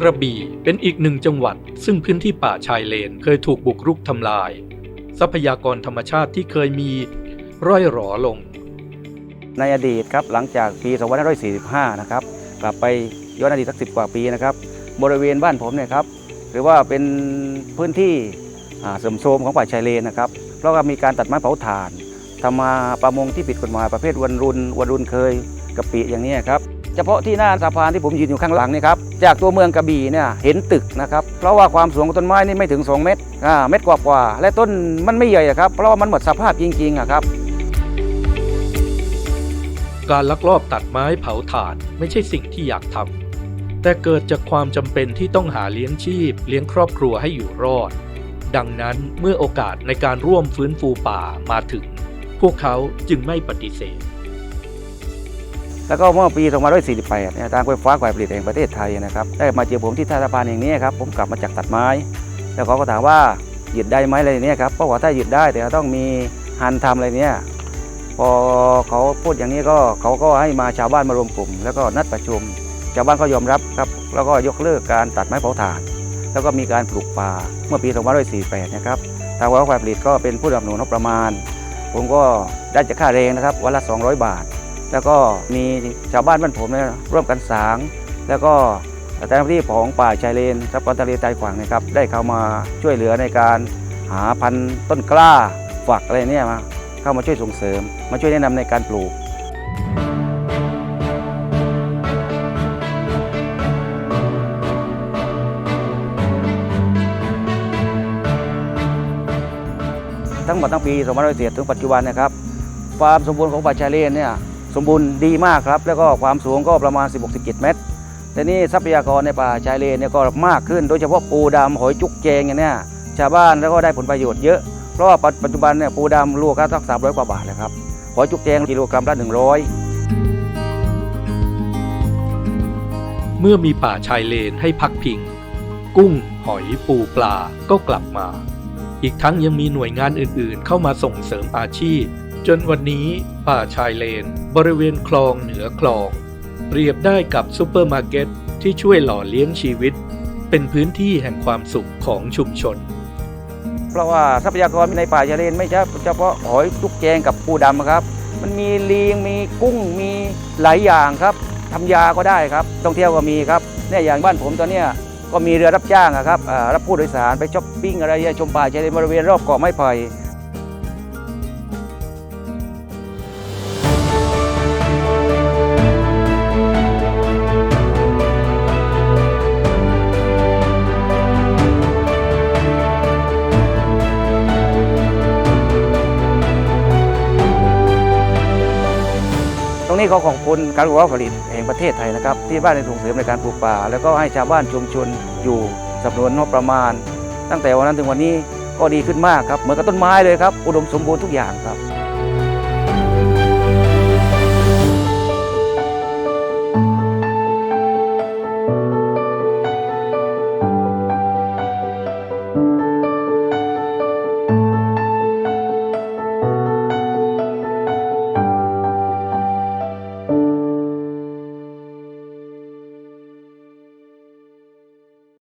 กระบี่เป็นอีกหนึ่งจังหวัด ซึ่งพื้นที่ป่าชายเลนเคยถูกบุกรุกทำลาย ทรัพยากรธรรมชาติที่เคยมีร่อยหรอลง ในอดีตครับหลังจากปี 2545 นะครับกลับไปย้อนอดีตสักสิกว่าปีนะครับ บริเวณบ้านผมเนี่ยครับหรือว่าเป็นพื้นที่เสริมโทรมของป่าชายเลนนะครับ เพราะว่ามีการตัดไม้เผาถ่านทำมาประมงที่ผิดกฎหมายประเภทวันรุนวันรุนเคยกะปิอย่างนี้ครับ เฉพาะที่หน้าสะพานที่ผมยืนอยู่ข้างหลังนี่ครับจากตัวเมืองกระบี่เนี่ยเห็นตึกนะครับเพราะว่าความสูงของต้นไม้นี่ไม่ถึง 2 เมตรอ่าเมตรกว่าๆและต้นมันไม่ใหญ่ครับเพราะว่ามันหมดสภาพจริงๆอะครับการลักลอบตัดไม้เผาถ่านไม่ใช่สิ่งที่อยากทำแต่เกิดจากความจำเป็นที่ต้องหาเลี้ยงชีพ เลี้ยงครอบครัวให้อยู่รอด ดังนั้นเมื่อโอกาสในการร่วมฟื้นฟูป่ามาถึง พวกเขาจึงไม่ปฏิเสธ แล้วก็เมื่อปี2548เนี่ยทางไฟฟ้าฝ่ายผลิตแห่งประเทศไทยนะครับได้มาเจอผมที่ท่าสะพานแห่งนี้ครับผมกลับมาจากตัดไม้ แล้วเขาก็ถามว่าหยุดได้ไหมอะไรเนี้ยครับเพราะว่าถ้าหยุดได้แต่ต้องมีฮันทำอะไรเนี้ยพอเขาพูดอย่างนี้ก็เขาก็ให้มาชาวบ้านมารวมกลุ่ม แล้วก็นัดประชุม ชาวบ้านก็ยอมรับครับ แล้วก็ยกเลิกการตัดไม้เผาถ่าน แล้วก็มีการปลูกป่าเมื่อปี2548นะครับทางไฟฟ้าฝ่ายผลิตก็เป็นผู้ดำเนินงบประมาณ ผมก็ได้จากค่าแรงนะครับวันละ 200 บาท แล้วก็มีชาวบ้านบ้านผมเนี่ยร่วมกันสาง แล้วก็เจ้าหน้าที่ของป่าชายเลนทรัพยากรทะเลใต้ขวางนะครับได้เข้ามาช่วยเหลือในการหาพันธุ์ต้นกล้าฝักอะไรเนี่ยมาเข้ามาช่วยส่งเสริม มาช่วยแนะนำในการปลูกทั้งหมดทั้งปี 2547ถึงปัจจุบันนะครับ ความสมบูรณ์ของป่าชายเลนเนี่ย สมบูรณ์ดีมากครับ แล้วก็ความสูงก็ประมาณ 16-17 เมตรแต่นี่ทรัพยากรในป่าชายเลนเนี่ยก็มากขึ้น โดยเฉพาะปูดำหอยจุกแจงเนี้ยชาวบ้านแล้วก็ได้ผลประโยชน์เยอะ เพราะว่าปัจจุบันเนี่ยปูดำลูกก็สักสามร้อยกว่าบาทเลยครับหอยจุกแจงกิโลกรัมละ100เมื่อมีป่าชายเลนให้พักพิง กุ้ง หอยปูปลาก็กลับมา อีกทั้งยังมีหน่วยงานอื่นๆ เข้ามาส่งเสริมอาชีพ จนวันนี้ป่าชายเลน บริเวณคลองเหนือคลอง เปรียบได้กับซูเปอร์มาร์เก็ตที่ช่วยหล่อเลี้ยงชีวิต เป็นพื้นที่แห่งความสุขของชุมชน เพราะว่าทรัพยากรในป่าชายเลนไม่ใช่เฉพาะหอยจุกแจงกับปูดำครับ มันมีลิงมีกุ้งมีหลายอย่างครับทำยาก็ได้ครับท่องเที่ยวก็มีครับเนี่ยอย่างบ้านผมตอนเนี้ยก็มีเรือรับจ้างครับรับผู้โดยสารไปช้อปปิ้งอะไรเงี้ชมป่าชายเลนบริเวณรอบเกาะไม้ไผ่ รงนี้เขาของคุณการว่าผลิตแห่งประเทศไทยนะครับ ที่บ้านได้ส่งเสริมในการปลูกป่า แล้วก็ให้ชาวบ้านชุมชนอยู่สำนวนงบประมาณ ตั้งแต่วันนั้นถึงวันนี้ก็ดีขึ้นมากครับเหมือนกับต้นไม้เลยครับ อุดมสมบูรณ์ทุกอย่างครับ